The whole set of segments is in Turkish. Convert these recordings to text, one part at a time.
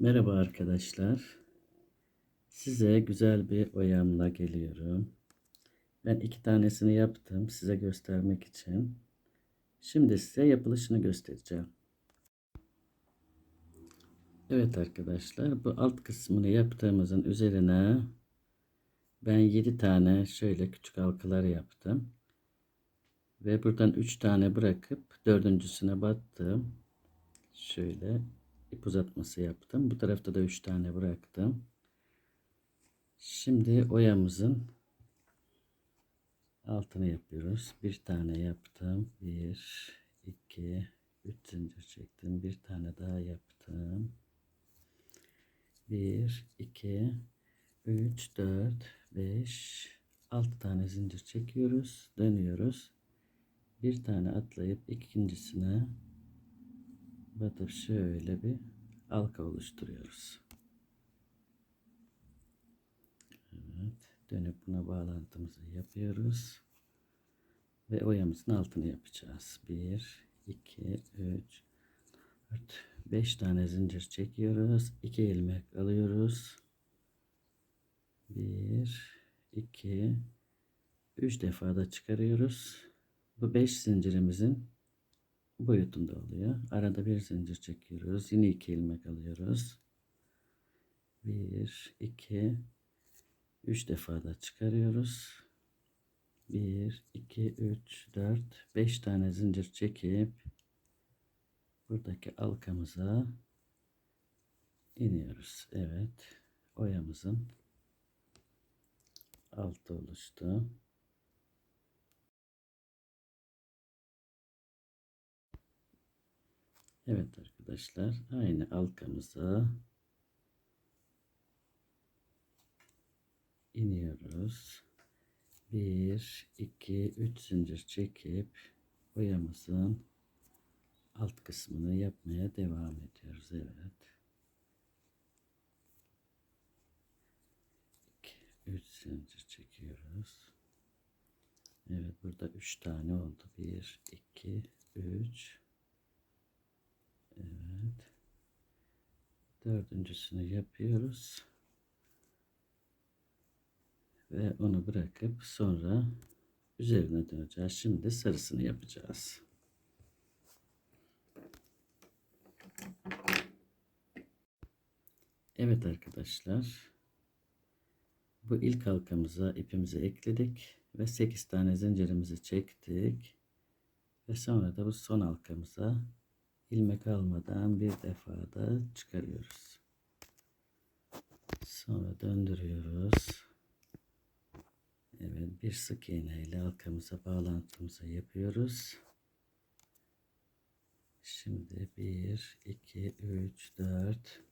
Merhaba arkadaşlar. Size güzel bir oyamla geliyorum. Ben iki tanesini yaptım size göstermek için. Şimdi size yapılışını göstereceğim. Evet arkadaşlar bu alt kısmını yaptığımızın üzerine ben 7 tane şöyle küçük halkalar yaptım. Ve buradan 3 tane bırakıp dördüncüsüne battım. Şöyle ip uzatması yaptım. Bu tarafta da 3 tane bıraktım. Şimdi oyamızın altını yapıyoruz. Bir tane yaptım. 1 2 3 zincir çektim. Bir tane daha yaptım. 1 2 3 4 5 6 tane zincir çekiyoruz. Dönüyoruz. Bir tane atlayıp ikincisine batıp şöyle bir halka oluşturuyoruz. Evet, dönüp buna bağlantımızı yapıyoruz. Ve oyamızın altını yapacağız. 1, 2, 3, 4, 5 tane zincir çekiyoruz. 2 ilmek alıyoruz. 1, 2, 3 defa da çıkarıyoruz. Bu 5 zincirimizin boyutunda oluyor. Arada bir zincir çekiyoruz. Yine iki ilmek alıyoruz. Bir, iki, üç defa da çıkarıyoruz. Bir, iki, üç, dört, beş tane zincir çekip buradaki halkamıza iniyoruz. Evet. Oyamızın altı oluştu. Evet arkadaşlar aynı halkamıza iniyoruz. 1 2 3 zincir çekip boyamızın alt kısmını yapmaya devam ediyoruz. Evet. 2 3 zincir çekiyoruz. Evet burada 3 tane oldu. 1 2 3 Evet. Dördüncüsünü yapıyoruz. Ve onu bırakıp sonra üzerine döneceğiz. Şimdi sarısını yapacağız. Evet arkadaşlar. Bu ilk halkamıza ipimizi ekledik ve 8 tane zincirimizi çektik. Ve sonra da bu son halkamıza ilmek almadan bir defa da çıkarıyoruz. Sonra döndürüyoruz. Evet bir sık iğne ile halkamıza bağlantımızı yapıyoruz. Şimdi 1, 2, 3, 4,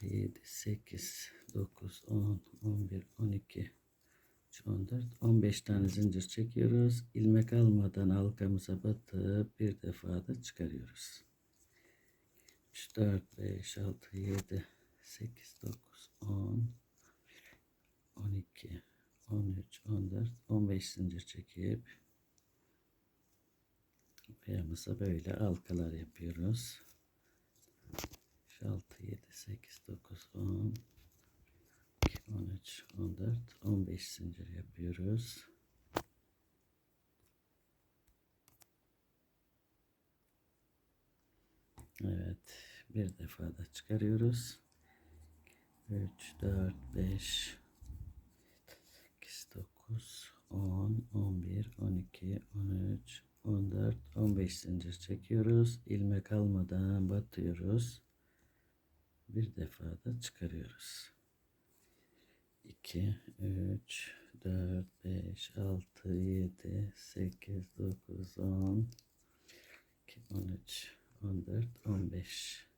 6, 7, 8, 9, 10, 11, 12, 14, 15 tane zincir çekiyoruz. ilmek almadan halkamıza batıp bir defa da çıkarıyoruz. 3, 4, 5, 6, 7, 8, 9, 10, 12, 13, 14, 15 zincir çekip peyamıza böyle halkalar yapıyoruz. 6, 7, 8, 9, 10, 13, 14, 15 zincir yapıyoruz. Evet. Bir defa da çıkarıyoruz. 3, 4, 5, 8, 9, 10, 11, 12, 13, 14, 15 zincir çekiyoruz. ilmek almadan batıyoruz. Bir defa da çıkarıyoruz. 2, 3, 4, 5, 6, 7, 8, 9, 10, 13, 14, 15.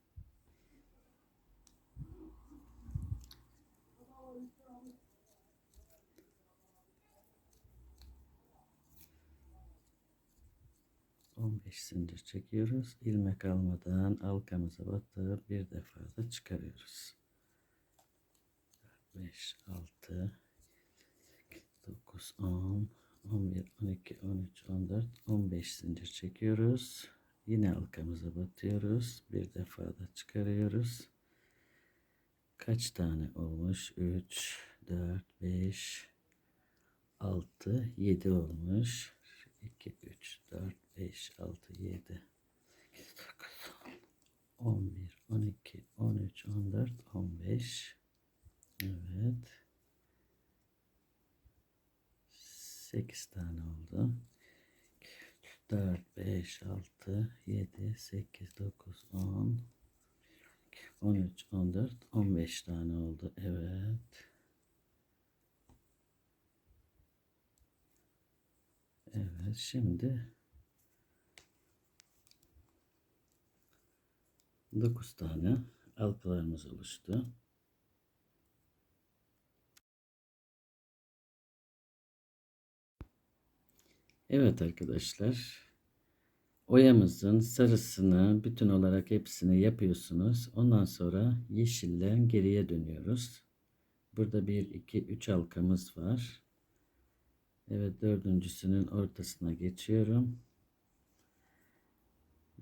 On beş zincir çekiyoruz. ilmek almadan halkamıza batırıp bir defa da çıkarıyoruz. 5, 6, 9, 10, 11, 12, 13, 14, 15 zincir çekiyoruz. Yine halkamıza batıyoruz. Bir defa da çıkarıyoruz. kaç tane olmuş? 3, 4, 5, 6, 7 olmuş. 2, 3, 4, 5, 6, 7, 8, 9, 10, 11, 12, 13, 14, 15. Evet. 8 tane oldu. 4, 5, 6, 7, 8, 9, 10, 13, 14, 15 tane oldu. Evet. Evet şimdi 9 tane halkalarımız oluştu. Evet arkadaşlar. Oyamızın sarısını bütün olarak hepsini yapıyorsunuz. Ondan sonra yeşillen geriye dönüyoruz. Burada 1, 2, 3 halkamız var. Evet dördüncüsünün ortasına geçiyorum.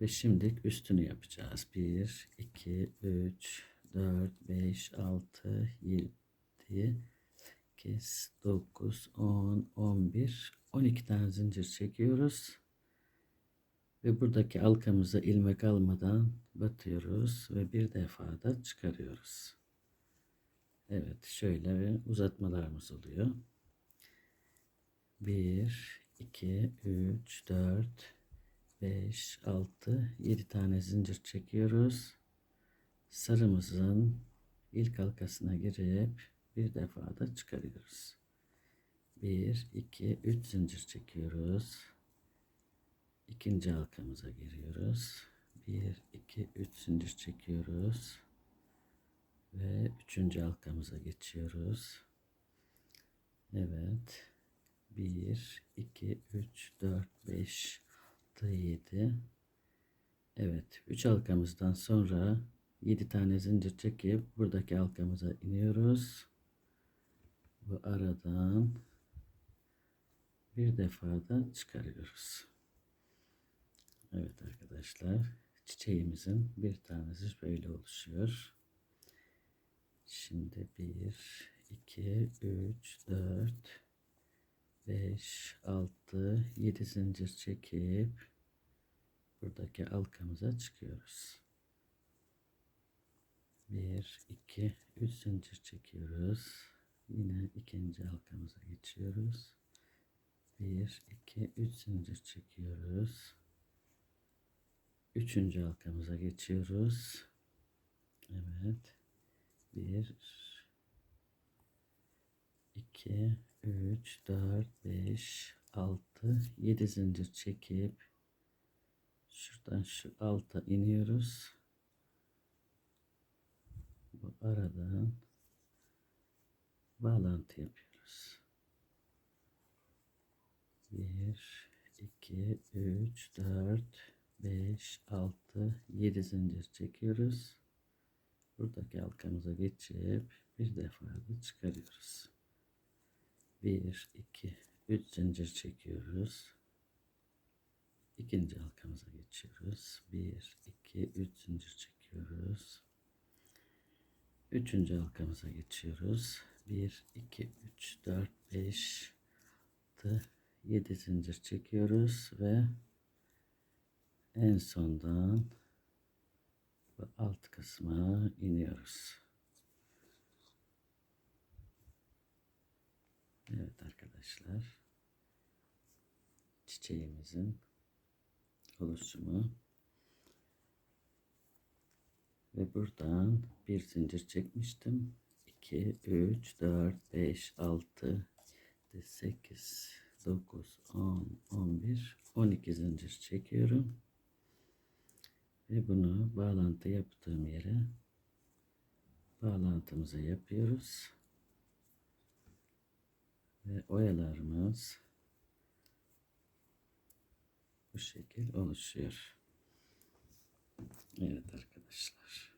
Ve şimdi üstünü yapacağız. 1, 2, 3, 4, 5, 6, 7, 8, 9, 10, 11, 12 tane zincir çekiyoruz. Ve buradaki halkamıza ilmek almadan batıyoruz ve bir defa da çıkarıyoruz. Evet şöyle uzatmalarımız oluyor. 1, 2, 3, 4, 5, 6, 7 tane zincir çekiyoruz. Sarımızın ilk halkasına girip bir defa da çıkarıyoruz. 1, 2, 3 zincir çekiyoruz. İkinci halkamıza giriyoruz. 1, 2, 3 zincir çekiyoruz. Ve üçüncü halkamıza geçiyoruz. Evet. 1, 2, 3, 4, 5, 6, 7. Evet. 3 halkamızdan sonra 7 tane zincir çekip buradaki halkamıza iniyoruz. Bu aradan bir defa da çıkarıyoruz. Evet arkadaşlar çiçeğimizin bir tanesi böyle oluşuyor. Şimdi 1, 2, 3, 4, 5, 6, 7 zincir çekip buradaki halkamıza çıkıyoruz. 1, 2, 3 zincir çekiyoruz. Yine ikinci halkamıza geçiyoruz. 1, 2, 3 zincir çekiyoruz. Üçüncü halkamıza geçiyoruz. Evet. 1, 2, 3, 4, 5, 6, 7 zincir çekip şuradan şu alta iniyoruz. Bu aradan bağlantı yapıyoruz. 1, 2, 3, 4, 5, 6, 7 zincir çekiyoruz. Buradaki halkamıza geçip bir defa da çıkarıyoruz. 1, 2, 3 zincir çekiyoruz. İkinci halkamıza geçiyoruz. 1, 2, 3 zincir çekiyoruz. Üçüncü halkamıza geçiyoruz. 1, 2, 3, 4, 5, 6, 7 zincir çekiyoruz ve en sondan bu alt kısma iniyoruz. Evet arkadaşlar. Çiçeğimizin oluşumu ve buradan bir zincir çekmiştim. 2, 3, 4, 5, 6, 8, 9, 10, 11, 12 zincir çekiyorum. Ve bunu bağlantı yaptığım yere bağlantımızı yapıyoruz. Ve oyalarımız bu şekil oluşuyor. Evet arkadaşlar.